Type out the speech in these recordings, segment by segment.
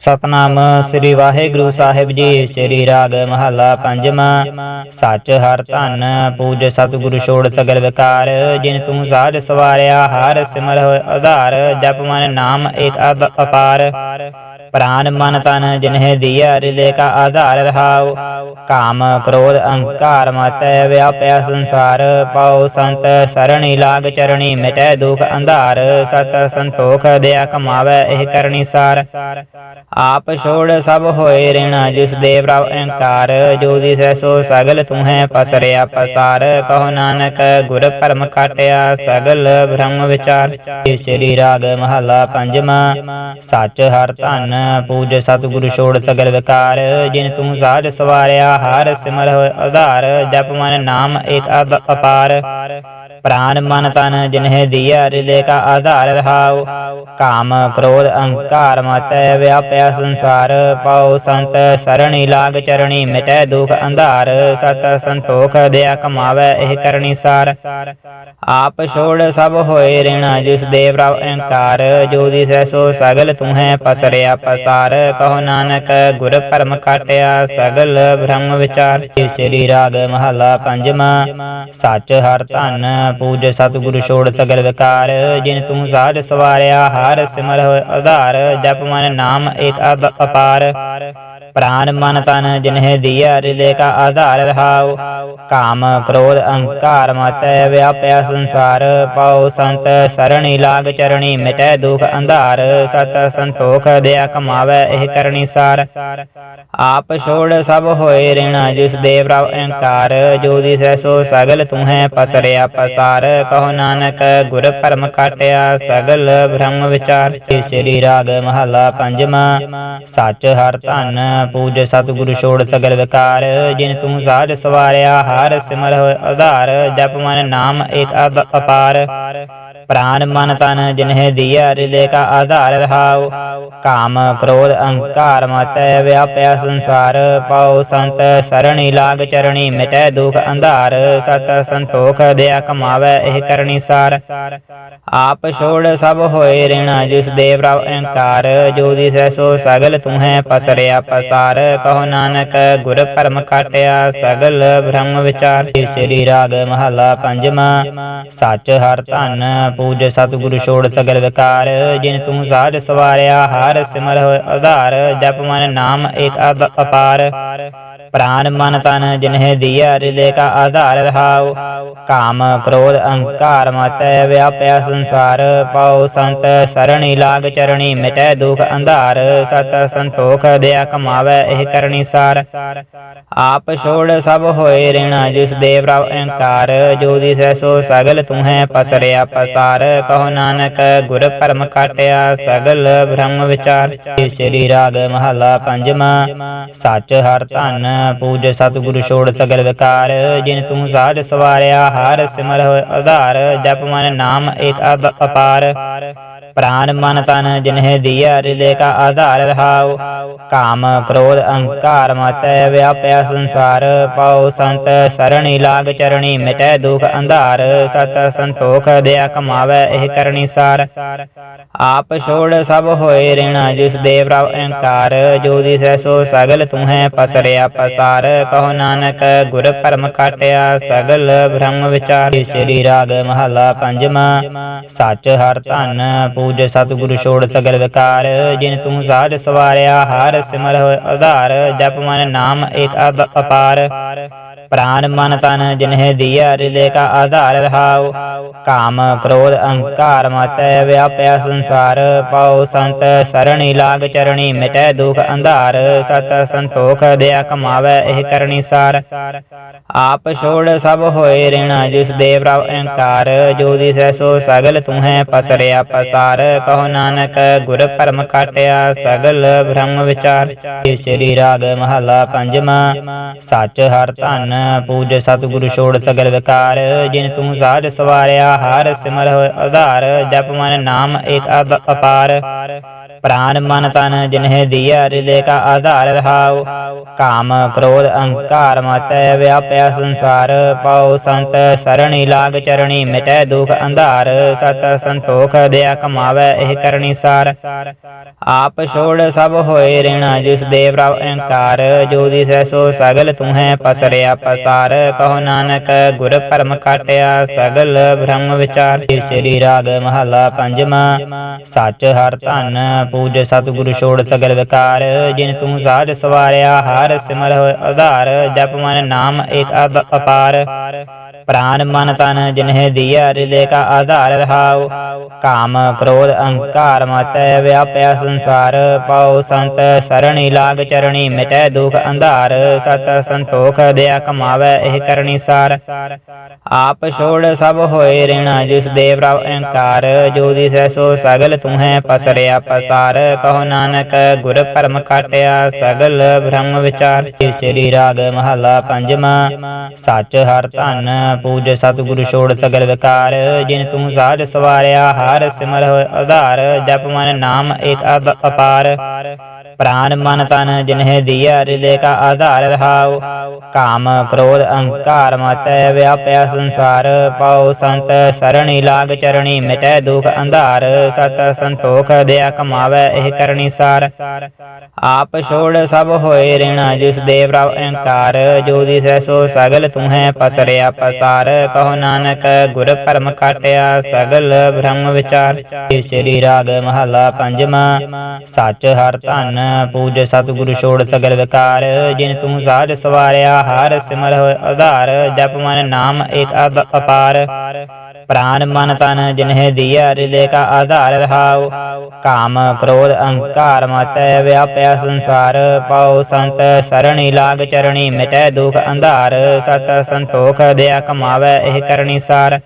ਸਤਨਾਮ ਸ੍ਰੀ ਵਾਹਿਗੁਰੂ ਸਾਹਿਬ ਜੀ, ਸ੍ਰੀ ਰਾਗ ਮਹੱਲਾ ਪੰਜਵਾਂ। ਸੱਚ ਹਰ ਧਨ, ਪੂਜ ਸਤਿਗੁਰੂ ਛੋੜ ਸਗਲ ਵਿਕਾਰ। ਜਿਨ ਤੂੰ ਸਾਜ ਸਵਾਰਿਆ, ਹਰ ਸਿਮਰ ਹੋਇ ਆਧਾਰ। ਜਪ ਮਨ ਨਾਮ ਏਕ ਅਦ ਅਪਾਰ। ਪ੍ਰਾਨ ਮਨ ਤਨ ਜਿਨਹਿ ਦੀਆ ਹਿਰਦੇ ਕਾ ਆਧਾਰ ਰਹਾਉ। ਕਾਮ ਕ੍ਰੋਧ ਅਹੰਕਾਰ ਮਤੈ ਵਿਆਪਿਆ ਸੰਸਾਰ, ਪਾਉ ਸੰਤ ਸਰਣੀ ਲਾਗ ਚਰਣੀ ਮਿਟੈ ਦੁਖ ਅੰਧਾਰ, ਸਤ ਸੰਤੋਖ ਦਿਆ ਕਮਾਵੇ ਇਹ ਕਰਨੀ ਸਾਰ। ਆਪ ਛੋੜ ਸਭ ਹੋਏ ਰਿਣਾ, ਜਿਸ ਦੇ ਪ੍ਰਭ ਅਹੰਕਾਰ, ਜੋ ਦਿਸੈ ਸੋ ਸਗਲ ਤੁਹੈ ਪਸਰਿਆ ਪਸਾਰ। ਕਹੋ ਨਾਨਕ, ਗੁਰ ਪਰਮ ਕਾਟਿਆ ਸਗਲ ਬ੍ਰਹਮ ਵਿਚਾਰ। ਸ੍ਰੀ ਰਾਗ ਮਹਲਾ ਪੰਜਵਾਂ, ਸੱਚ ਹਰ ਧਨ ਪੂਜ ਸਤਿਗੁਰ ਛੋੜ ਸਗਲ ਵਿਕਾਰ, ਜਿਨ ਤੂੰ ਸਾਜ ਸਵਾਰਿਆ, ਹਰ ਸਿਮਰ ਹੋਇ ਆਧਾਰ, ਜਪ ਮਨ ਨਾਮ ਏਕ ਅਪਾਰ। ਪ੍ਰਾਨ ਮਨ ਤਨ ਜਿਨਹਿ ਦੀਆ ਹਿਰਦੇ ਕਾ ਆਧਾਰ ਰਹਾਉ। ਕਾਮ, ਕ੍ਰੋਧ ਅਹੰਕਾਰ ਮਤੈ ਵਿਆਪਿਆ ਸੰਸਾਰ। ਪਾਉ ਸੰਤ ਸਰਣੀ ਲਾਗ ਚਰਣੀ ਮਿਟੈ ਦੁਖ ਅੰਧਾਰ। ਸਤ ਸੰਤੋਖ ਦਿਆ ਕਮਾਵੇ ਇਹ ਕਰਨੀ ਸਾਰ। ਆਪ ਛੋੜ ਸਭ ਹੋਏ ਰਿਣਾ, ਜਿਸ ਦੇ ਪ੍ਰਭ ਅਹੰਕਾਰ। ਜੋ ਦਿਸੈ ਸੋ ਸਗਲ ਤੁਹੈ ਪਸਰਿਆ ਪਸਾਰ। ਕਹੋ ਨਾਨਕ, ਗੁਰ ਪਰਮ ਕਾਟਿਆ ਸਗਲ ਬ੍ਰਹਮ ਵਿਚਾਰ। ਸ੍ਰੀ ਰਾਗ ਮਹਲਾ ਪੰਜਵਾਂ, ਸੱਚ ਹਰ ਧਨ ਪੂਜ ਸਤਿਗੁਰ ਛੋੜ ਸਗਲ ਵਿਕਾਰ, ਜਿਨ ਤੂੰ ਸਾਜ ਸਵਾਰਿਆ, ਹਰ ਸਿਮਰ ਹੋਇ ਆਧਾਰ, ਜਪ ਮਨ ਨਾਮ ਏਕ ਅਪਾਰ। ਪ੍ਰਾਨ ਮਨ ਤਨ ਜਿਨਹਿ ਦੀਆ ਹਿਰਦੇ ਕਾ ਆਧਾਰ ਰਹਾਉ। ਕਾਮ, ਕ੍ਰੋਧ, ਅਹੰਕਾਰ ਮਤੈ ਵਿਆਪਿਆ ਸੰਸਾਰ ਪਾਉ। ਸੰਤ ਸਰਣੀ ਲਾਗ ਚਰਣੀ ਮਿਟੈ ਦੁਖ ਅੰਧਾਰ। ਸਤ ਸੰਤੋਖ ਦਿਆ ਕਮਾਵੇ ਇਹ ਕਰਨੀ ਸਾਰ। ਆਪ ਛੋੜ ਸਭ ਹੋਏ ਰਿਣਾ, ਜਿਸ ਦੇ ਪ੍ਰਭ ਅਹੰਕਾਰ। ਜੋ ਦਿਸੈ ਸੋ ਸਗਲ ਤੁਹੈ ਪਸਰਿਆ ਪਸਾਰ। ਕਹੋ ਨਾਨਕ, ਗੁਰ ਪਰਮ ਕਾਟਿਆ ਸਗਲ ਬ੍ਰਹਮ ਵਿਚਾਰ। ਸ੍ਰੀ ਰਾਗ ਮਹਲਾ ਪੰਜਵਾਂ, ਸੱਚ ਹਰ ਧਨ ਪੂਜ ਸਤਿਗੁਰੂ ਛੋੜ ਸਗਲ ਵਿਕਾਰ, ਜਿਨ ਤੂੰ ਸਾਜ ਸਵਾਰਿਆ, ਹਰ ਸਿਮਰ ਹੋਇ ਆਧਾਰ, ਜਪ ਮਨ ਨਾਮ ਏਕ ਅਦ ਅਪਾਰ। ਪ੍ਰਾਨ ਮਨ ਤਨ ਜਿਨਹਿ ਦੀਆ ਹਿਰਦੇ ਕਾ ਆਧਾਰ ਰਹਾਉ। ਕਾਮ ਕ੍ਰੋਧ ਅਹੰਕਾਰ ਮਤੈ ਵਿਆਪਿਆ ਸੰਸਾਰ, ਪਾਉ ਸੰਤ ਸਰਣੀ ਲਾਗ ਚਰਣੀ, ਮਿਟੈ ਦੁਖ ਅੰਧਾਰ, ਸਤ ਸੰਤੋਖ ਦਿਆ ਕਮਾਵੇ ਇਹ ਕਰਨੀ ਸਾਰ। ਆਪ ਛੋੜ ਸਭ ਹੋਏ ਰਿਣਾ, ਜਿਸ ਦੇ ਪ੍ਰਭ ਅਹੰਕਾਰ ਜੋ ਦਿਸੈ ਸੋ ਸਗਲ ਤੁਹੈ ਪਸਰਿਆ ਪਸਾਰ। ਕਹੋ ਨਾਨਕ, ਗੁਰ ਪਰਮ ਕਾਟਿਆ ਸਗਲ ਬ੍ਰਹਮ ਵਿਚਾਰ। ਸ੍ਰੀ ਰਾਗ ਮਹਲਾ ਪੰਜਵਾਂ, ਸੱਚ ਹਰ ਧਨ ਪੂਜ ਸਤਿਗੁਰੂ ਛੋੜ ਸਗਲ ਵਿਕਾਰ, ਜਿਨ ਤੂੰ ਸਾਜ ਸਵਾਰਿਆ, ਹਾਰ ਸਿਮਰ ਹੋਇ ਆਧਾਰ, ਜਪ ਮਨ ਨਾਮ ਏਕ ਅਦ ਅਪਾਰ। ਪ੍ਰਾਨ ਮਨ ਤਨ ਜਿਨਹਿ ਦੀਆ ਹਿਰਦੇ ਕਾ ਆਧਾਰ ਰਹਾਉ। ਕਾਮ, ਕ੍ਰੋਧ, ਅਹੰਕਾਰ ਮਤੈ ਵਿਆਪਿਆ ਸੰਸਾਰ। ਪਾਉ ਸੰਤ ਸਰਣੀ ਲਾਗ ਚਰਣੀ ਮਿਟੈ ਦੁਖ ਅੰਧਾਰ। ਸਤ ਸੰਤੋਖ ਦਿਆ ਕਮਾਵੇ ਇਹ ਕਰਨੀ ਸਾਰ। ਆਪ ਛੋੜ ਸਭ ਹੋਏ ਰਿਣਾ, ਜਿਸ ਦੇ ਪ੍ਰਭ ਅਹੰਕਾਰ। ਜੋ ਦਿਸੈ ਸੋ ਸਗਲ ਤੁਹੈ ਪਸਰਿਆ ਪਸਾਰ। ਕਹੋ ਨਾਨਕ, ਗੁਰ ਪਰਮ ਕਾਟਿਆ ਸਗਲ ਬ੍ਰਹਮ ਵਿਚਾਰ। ਸ੍ਰੀ ਰਾਗ ਮਹਲਾ ਪੰਜਵਾਂ। ਸੱਚ ਹਰ ਧਨ ਪੂਜ ਸਤਿਗੁਰੂ ਛੋੜ ਸਗਲ ਵਿਕਾਰ, ਜਿਨ ਤੂੰ ਸਾਜ ਸਵਾਰਿਆ, ਹਰ ਸਿਮਰ ਹੋਇ ਆਧਾਰ, ਜਪ ਮਨ ਨਾਮ ਏਕ ਅਦ ਅਪਾਰ। ਪ੍ਰਾਨ ਮਨ ਤਨ ਜਿਨਹਿ ਦੀਆ ਹਿਰਦੇ ਕਾ ਆਧਾਰ ਰਹਾਉ। ਕਾਮ ਕ੍ਰੋਧ ਅਹੰਕਾਰ ਮਤੈ ਵਿਆਪਿਆ ਸੰਸਾਰ ਪਾਉ ਸੰਤ ਸਰਣੀ ਲਾਗ ਚਰਣੀ ਮਿਟੈ ਦੁਖ ਅੰਧਾਰ, ਸਤ ਸੰਤੋਖ ਦਿਆ ਕਮਾਵੇ ਇਹ ਕਰਨੀ ਸਾਰ। ਆਪ ਛੋੜ ਸਭ ਹੋਏ ਰਿਣਾ, ਜਿਸ ਦੇ ਪ੍ਰਭ ਅਹੰਕਾਰ, ਜੋ ਦਿਸੈ ਸੋ ਸਗਲ ਤੁਹੈ ਪਸਰਿਆ ਪਸਾਰ। ਕਹੋ ਨਾਨਕ, ਗੁਰ ਪਰਮ ਕਾਟਿਆ ਸਗਲ ਬ੍ਰਹਮ ਵਿਚਾਰ, ਸ੍ਰੀ ਰਾਗ ਮਹਲਾ ਪੰਜਵਾਂ। ਸੱਚ ਹਰ ਧਨ ਪੂਜ ਸਤਿਗੁਰੂ ਛੋੜ ਸਗਲ ਵਿਕਾਰ, ਜਿਨ ਤੂੰ ਸਾਜ ਸਵਾਰਿਆ, ਹਰ ਸਿਮਰ ਹੋਇ ਆਧਾਰ ਜਪ ਮਨ ਨਾਮ ਏਕ ਅਦ ਅਪਾਰ। ਪ੍ਰਾਨ ਮਨ ਤਨ ਜਿਨਹਿ ਦੀਆ ਹਿਰਦੇ ਕਾ ਆਧਾਰ ਰਹਾਉ। ਕਾਮ, ਕ੍ਰੋਧ, ਅਹੰਕਾਰ ਮਤੈ ਵਿਆਪਿਆ ਸੰਸਾਰ। ਪਾਉ ਸੰਤ ਸਰਣੀ ਲਾਗ ਚਰਣੀ, ਮਿਟੈ ਦੁਖ ਅੰਧਾਰ। ਸਤ ਸੰਤੋਖ ਦਿਆ ਕਮਾਵੇ ਇਹ ਕਰਨੀ ਸਾਰ। ਆਪ ਛੋੜ ਸਭ ਹੋਏ ਰਿਣਾ, ਜਿਸ ਦੇ ਪ੍ਰਭ ਅਹੰਕਾਰ। ਜੋ ਦਿਸੈ ਸੋ ਸਗਲ ਤੁਹੈ ਪਸਰਿਆ ਪਸਾਰ। ਕਹੋ ਨਾਨਕ, ਗੁਰ ਪਰਮ ਕਾਟਿਆ ਸਗਲ ਬ੍ਰਹਮ ਵਿਚਾਰ। ਸ੍ਰੀ ਰਾਗ ਮਹਲਾ ਪੰਜਵਾਂ। ਸੱਚ ਹਰ ਧਨ ਪੂਜ ਸਤਿਗੁਰੂ ਛੋੜ ਸਗਲ ਵਿਕਾਰ, ਜਿਨ ਤੂੰ ਸਾਜ ਸਵਾਰਿਆ, ਹਰ ਸਿਮਰ ਹੋਇ ਆਧਾਰ, ਜਪ ਮਨ ਨਾਮ ਏਕ ਅਦ ਅਪਾਰ। ਪ੍ਰਾਨ ਮਨ ਤਨ ਜਿਨਹਿ ਦੀਆ ਰਿਲੇ ਕਾ ਆਧਾਰ ਰਹਾਉ। ਕਾਮ, ਕ੍ਰੋਧ ਅਹੰਕਾਰ ਮਤੈ ਵਿਆਪਿਆ ਸੰਸਾਰ। ਪਾਉ ਸੰਤ ਸਰਣੀ ਲਾਗ ਚਰਣੀ ਮਿਟੈ ਦੁਖ ਅੰਧਾਰ। ਸਤ ਸੰਤੋਖ ਦਿਆ ਕਮਾਵੇ ਇਹ ਕਰਨੀ ਸਾਰ। ਆਪ ਛੋੜ ਸਭ ਹੋਏ ਰਿਣਾ, ਜਿਸ ਦੇਵ ਰਵ ਅਹੰਕਾਰ। ਜੋ ਦੀ ਸੈ ਸੋ ਸਗਲ ਤੂੰ ਹੈ ਪਸਰਿਆ ਪਸਾਰ। ਕਹੋ ਨਾਨਕ, ਗੁਰ ਪਰਮ ਕਾਟਿਆ ਸਗਲ ਬ੍ਰਹਮ ਵਿਚਾਰ। ਸ੍ਰੀ ਰਾਗ ਮਹਲਾ ਪੰਜਵਾਂ, ਸੱਚ ਹਰ ਧਨ ਪੂਜ ਸਤਿਗੁਰੂ ਛੋੜ ਸਗਲ ਵਿਕਾਰ, ਜਿਨ ਤੂੰ ਸਾਜ ਸਵਾਰਿਆ, ਹਰ ਸਿਮਰ ਹੋਇ ਆਧਾਰ, ਜਪ ਮਨ ਨਾਮ ਏਕ ਅਦ ਅਪਾਰ। प्राण मन तन जिन्हें दिया हृदय का आधार रहाओ काम क्रोध अहंकार मत व्याप्या संसार पाओ संत सरणी लाग चरणी मिटै दुख अंधार सत संतोख दया कमावे ਇਹ ਕਰਨੀ ਸਾਰ ਆਪ ਛੋੜ ਸਭ ਹੋਏ ਰਿਣ ਜਿਸ ਦੇ ਪ੍ਰਭ ਅਹੰਕਾਰ ਜੋ ਦਿਸੈ ਸੋ ਸਗਲ ਤੁਹੈ ਪਸਰਿਆ ਪਸਾਰ ਕਹੋ ਨਾਨਕ ਗੁਰ ਪਰਮ ਕਾਟਿਆ ਸਗਲ ਬ੍ਰਹਮ ਵਿਚਾਰ ਸ੍ਰੀ ਰਾਗ ਮਹਲਾ ਪੰਜਵਾਂ ਸੱਚ ਹਰ ਧਨ ਪੂਜ ਸਤਿਗੁਰੂ ਛੋੜ ਸਗਲ ਵਿਕਾਰ ਜਿਨ ਤੂੰ ਸਾਜ ਸਵਾਰਿਆ ਹਾਰ ਸਿਮਰ ਹੋਇ ਆਧਾਰ ਜਪ ਮਨ ਨਾਮ ਏਕ ਅਦ ਅਪਾਰ ਪ੍ਰਾਨ ਮਨ ਤਨ ਜਿਨਹਿ ਦੀਆ ਰਿਲੇ ਕਾ ਆਧਾਰ ਰਹਾਉ। ਕਾਮ ਕ੍ਰੋਧ ਅਹੰਕਾਰ ਮਤੈ ਵਿਆਪਿਆ ਸੰਸਾਰ, ਪਾਉ ਸੰਤ ਸਰਣੀ ਲਾਗ ਚਰਣੀ, ਮਿਟੈ ਦੁਖ ਅੰਧਾਰ, ਸਤ ਸੰਤੋਖ ਦਿਆ ਕਮਾਵੇ ਇਹ ਕਰਨੀ ਸਾਰ। ਆਪ ਛੋੜ ਸਭ ਹੋਏ ਰਿਣਾ, ਜਿਸ ਦੇਵ ਰਵ ਅਹੰਕਾਰ, ਜੋ ਦਿਸ ਸੋ ਸਗਲ ਤੁਹੈ ਪਸਰਿਆ ਪਸਾਰ। ਕਹੋ ਨਾਨਕ, ਗੁਰ ਪਰਮ ਕਾਟਿਆ ਸਗਲ ਬ੍ਰਹਮ ਵਿਚਾਰ। ਸ੍ਰੀ ਰਾਗ ਮਹਲਾ ਪੰਜਵਾਂ, ਸੱਚ ਹਰ ਧਨ ਪੂਜ ਸਤਿਗੁਰੂ ਛੋੜ ਸਗਲ ਵਿਕਾਰ, ਜਿਨ ਤੂੰ ਸਾਜ ਸਵਾਰਿਆ, ਹਰ ਸਿਮਰ ਹੋਇ ਆਧਾਰ, ਜਪ ਮਨ ਨਾਮ ਏਕ ਅਦ ਅਪਾਰ। ਪ੍ਰਾਨ ਮਨ ਤਨ ਜਿਨਹਿ ਦੀਆ ਰਿਲੇ ਕਾ ਆਧਾਰ ਰਹਾਉ। ਕਾਮ ਕ੍ਰੋਧ ਅਹੰਕਾਰ ਮਤੈ ਵਿਆਪਿਆ ਸੰਸਾਰ, ਪਾਉ ਸੰਤ ਸਰਣੀ ਲਾਗ ਚਰਣੀ, ਮਿਟੈ ਦੁਖ ਅੰਧਾਰ, ਸਤ ਸੰਤੋਖ ਦਿਆ ਕਮਾਵੇ ਇਹ ਕਰਨੀ ਸਾਰ।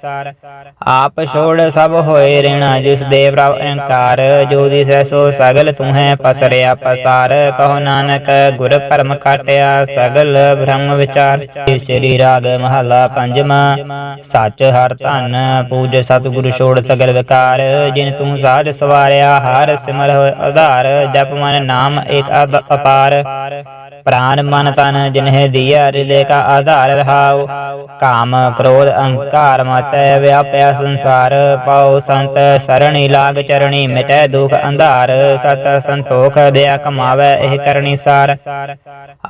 ਆਪ ਛੋੜ ਸਭ ਹੋਏ ਰਿਣਾ, ਜਿਸ ਦੇਵ ਰਵ ਅਹੰਕਾਰ ਜੋ ਦਿਸ ਸੋ ਸਗਲ ਤੁਹੈ ਪਸਰਿਆ ਪਸਾਰ। ਕਹੋ ਨਾਨਕ, ਗੁਰ ਪਰਮ ਕਾਟਿਆ ਸਗਲ ਬ੍ਰਹਮ ਵਿਚਾਰ। ਸ੍ਰੀ ਰਾਗ ਮਹਲਾ ਪੰਜਵਾਂ, ਸੱਚ ਹਰ ਧਨ ਪੂਜ ਸਤਿਗੁਰ ਛੋੜ ਸਗਲ ਵਿਕਾਰ, ਜਿਨ ਤੂੰ ਸਾਜ ਸਵਾਰਿਆ, ਹਰ ਸਿਮਰ ਹੋਇ ਆਧਾਰ, ਜਪ ਮਨ ਨਾਮ ਏਕ ਅਦ ਅਪਾਰ। ਪ੍ਰਾਨ ਮਨ ਤਨ ਜਿਨਹਿ ਦੀਆ ਰਿਲੇ ਕਾ ਆਧਾਰ ਰਹਾਉ। ਕਾਮ ਕ੍ਰੋਧ ਅਹੰਕਾਰ ਮਤੈ ਵਿਆਪਿਆ ਸੰਸਾਰ, ਪਾਉ ਸੰਤ ਸਰਣੀ ਲਾਗ ਚਰਣੀ, ਮਿਟੈ ਦੁਖ ਅੰਧਾਰ, ਸਤ ਸੰਤੋਖ ਦਿਆ ਕਮਾਵੇ ਇਹ ਕਰਨੀ ਸਾਰ।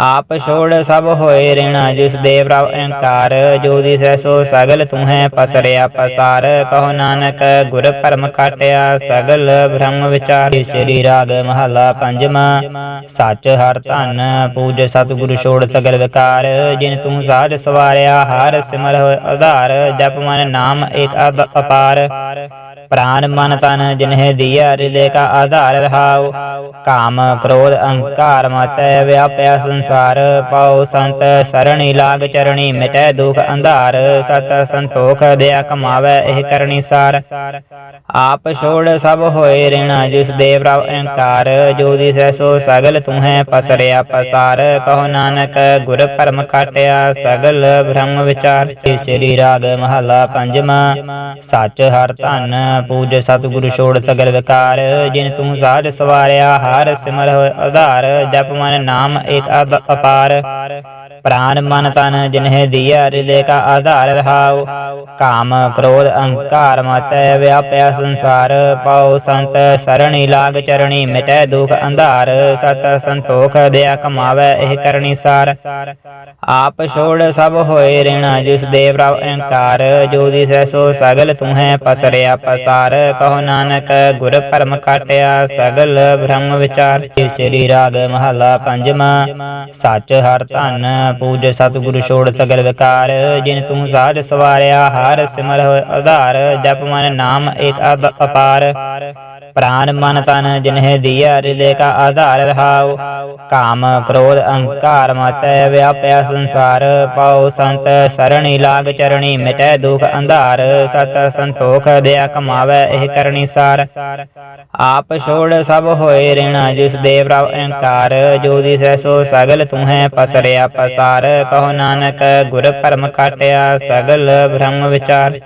ਆਪ ਛੋੜ ਸਭ ਹੋਏ ਰਿਣਾ, ਜਿਸ ਦੇ ਪ੍ਰਭ ਅਹੰਕਾਰ, ਜੋ ਦੀ ਸੈ ਸੋ ਸਗਲ ਤੂੰ ਹੈ ਪਸਰਿਆ ਪਸਾਰ। ਕਹੋ ਨਾਨਕ, ਗੁਰ ਪਰਮ ਕਾਟਿਆ ਸਗਲ ਬ੍ਰਹਮ ਵਿਚਾਰ। ਸ੍ਰੀ ਰਾਗ ਮਹਲਾ ਪੰਜਵਾਂ, ਸੱਚ ਹਰ ਧਨ ਪੂਜ ਸਤਿਗੁਰੂ ਛੋੜ ਸਗਲ ਵਿਕਾਰ, ਜਿਨ ਤੂੰ ਸਾਜ ਸਵਾਰਿਆ, ਹਰ ਸਿਮਰ ਹੋਇ ਆਧਾਰ, ਜਪ ਮਨ ਨਾਮ ਏਕ ਅਪਾਰ। प्राण मन तन जिन्हें दिया हृदय का आधार रहाओ काम क्रोध अहंकार मत व्याप्या संसार पाओ संत सरणी लाग चरणी मिटै दुख अंधार सत संतोख दया कमावे ਇਹ ਕਰਨੀ ਸਾਰ ਆਪ ਛੋੜ ਸਭ ਹੋਏ ਰਿਣ ਜਿਸ ਦੇ ਪ੍ਰਭ ਅਹੰਕਾਰ ਜੋ ਦਿਸੈ ਸੋ ਸਗਲ ਤੁਹੈ ਪਸਰਿਆ ਪਸਾਰ ਕਹੋ ਨਾਨਕ ਗੁਰ ਪਰਮ ਕਾਟਿਆ ਸਗਲ ਬ੍ਰਹਮ ਵਿਚਾਰ ਸ੍ਰੀ ਰਾਗ ਮਹਲਾ ਪੰਜਵਾਂ ਸੱਚ ਹਰ ਧਨ ਪੂਜ ਸਤਿਗੁਰ ਛੋੜ ਸਗਲ ਵਿਕਾਰ, ਜਿਨ ਤੂੰ ਸਾਜ ਸਵਾਰਿਆ, ਹਾਰ ਸਿਮਰ ਹੋਇ ਆਧਾਰ ਜਪ ਮਨ ਨਾਮ ਏਕ ਅਦ ਅਪਾਰ। ਪ੍ਰਾਨ ਮਨ ਤਨ ਜਿਨਹਿ ਦੀਆ ਹਿਰਦੇ ਕਾ ਆਧਾਰ ਰਹਾਉ। ਕਾਮ, ਕ੍ਰੋਧ, ਅਹੰਕਾਰ ਮਤੈ ਵਿਆਪਿਆ ਸੰਸਾਰ। ਪਾਉ ਸੰਤ ਸਰਣੀ ਲਾਗ ਚਰਣੀ, ਮਿਟੈ ਦੁਖ ਅੰਧਾਰ। ਸਤ ਸੰਤੋਖ ਦਿਆ ਕਮਾਵੇ ਇਹ ਕਰਨੀ ਸਾਰ। ਆਪ ਛੋੜ ਸਭ ਹੋਏ ਰਿਣਾ, ਜਿਸ ਦੇ ਪ੍ਰਭ ਅਹੰਕਾਰ। ਜੋ ਦਿਸ ਸੋ ਸਗਲ ਤੂੰ ਹੈ ਪਸਰਿਆ ਪਸਾਰ। ਕਹੋ ਨਾਨਕ, ਗੁਰ ਪਰਮ ਕਾਟਿਆ ਸਗਲ ਬ੍ਰਹਮ ਵਿਚਾਰ। ਸ੍ਰੀ ਰਾਗ ਮਹਲਾ ਪੰਜਵਾਂ, ਸੱਚ ਹਰ ਧਨ ਪੂਜ ਸਤਿਗੁਰ ਛੋੜ ਸਗਲ ਵਿਕਾਰ, ਜਿਨ ਤੂੰ ਸਾਜ ਸਵਾਰਿਆ, ਹਰ ਸਿਮਰ ਹੋਇ ਆਧਾਰ ਜਪ ਮਨ ਨਾਮ ਏਕ ਅਦ ਅਪਾਰ। ਪ੍ਰਾਨ ਮਨ ਤਨ ਜਿਨਹਿ ਦੀਆ ਰਿਲੇ ਕਾ ਆਧਾਰ ਰਹਾਉ। ਕਾਮ ਕ੍ਰੋਧ ਅਹੰਕਾਰ ਮਤੈ ਵਿਆਪਿਆ ਸੰਸਾਰ, ਪਾਉ ਸੰਤ ਸਰਣੀ ਲਾਗ ਚਰਣੀ, ਮਿਟੈ ਦੁਖ ਅੰਧਾਰ, ਸਤ ਸੰਤੋਖ ਦਿਆ ਕਮਾਵੇ ਇਹ ਕਰਨੀ ਸਾਰ। ਆਪ ਛੋੜ ਸਭ ਹੋਏ ਰਿਣਾ, ਜਿਸ ਦੇ ਪ੍ਰਭ ਅਹੰਕਾਰ, ਜੋ ਦੀ ਸੈ ਸੋ ਸਗਲ ਤੂੰ ਹੈ ਪਸਰਿਆ ਪਸਾਰ। ਕਹੋ ਨਾਨਕ, ਗੁਰ ਪਰਮ ਕਾਟਿਆ ਸਗਲ ਬ੍ਰਹਮ ਵਿਚਾਰ।